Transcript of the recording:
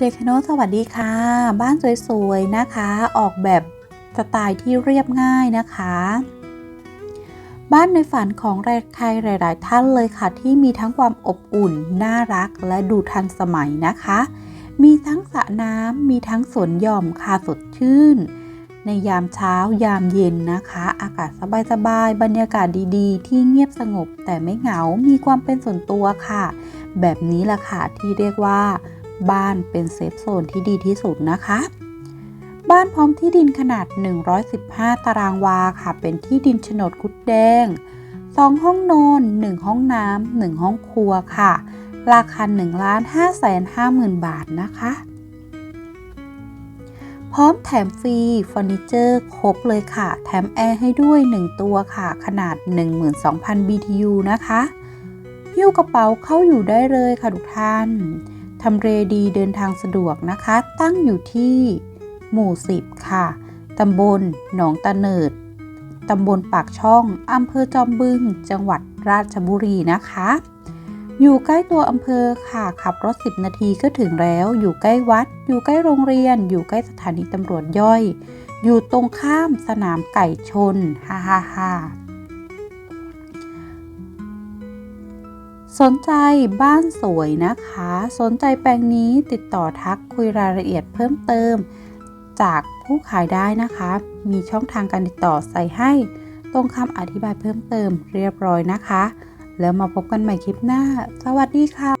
เจคโนสวัสดีค่ะ บ้านสวยๆนะคะ ออกแบบสไตล์ที่เรียบง่ายนะคะ บ้านในฝันของใครหลาย ๆ ท่านเลยค่ะ ที่มีทั้งความอบอุ่น น่ารักและดูทันสมัยนะคะ มีทั้งสระน้ำมีทั้งสวนหย่อมค่ะสดชื่น ในยามเช้ายามเย็นนะคะ อากาศสบายๆบรรยากาศดีๆ ที่เงียบสงบแต่ไม่เหงา มีความเป็นส่วนตัวค่ะ แบบนี้ล่ะค่ะที่เรียกว่า บ้านเป็นเซฟโซนที่ดีที่สุดนะคะ บ้านพร้อมที่ดินขนาด 115 ตารางวาค่ะ เป็นที่ดินโฉนดกุดแดง 2 ห้องนอน 1 ห้องน้ำ 1 ห้องครัวค่ะ ราคา1ล้าน5แสน5หมื่นบาทนะคะ พร้อมแถมฟรีเฟอร์นิเจอร์ครบเลยค่ะ แถมแอร์ให้ด้วย 1 ตัวค่ะ ขนาด 12,000 BTU นะคะ หิ้วกระเป๋าเข้าอยู่ได้เลยค่ะทุกท่าน ทำเลดีเดินทางสะดวกนะคะ ตั้งอยู่ที่หมู่ 10 ค่ะ ตำบลหนองตะเนิด ตำบลปากช่อง อำเภอจอมบึง จังหวัดราชบุรีนะคะ อยู่ใกล้ตัวอำเภอค่ะ ขับรถ 10 นาทีก็ถึงแล้ว อยู่ใกล้วัด อยู่ใกล้โรงเรียน อยู่ใกล้สถานีตำรวจย่อย อยู่ตรงข้ามสนามไก่ชน ฮ่าฮ่าฮ่า สนใจบ้านสวยนะคะ สนใจแปลงนี้ติดต่อทักคุยรายละเอียดเพิ่มเติม จากผู้ขายได้นะคะ มีช่องทางการติดต่อใส่ให้ตรงคำอธิบายเพิ่มเติมเรียบร้อยนะคะ แล้วมาพบกันใหม่คลิปหน้า สวัสดีค่ะ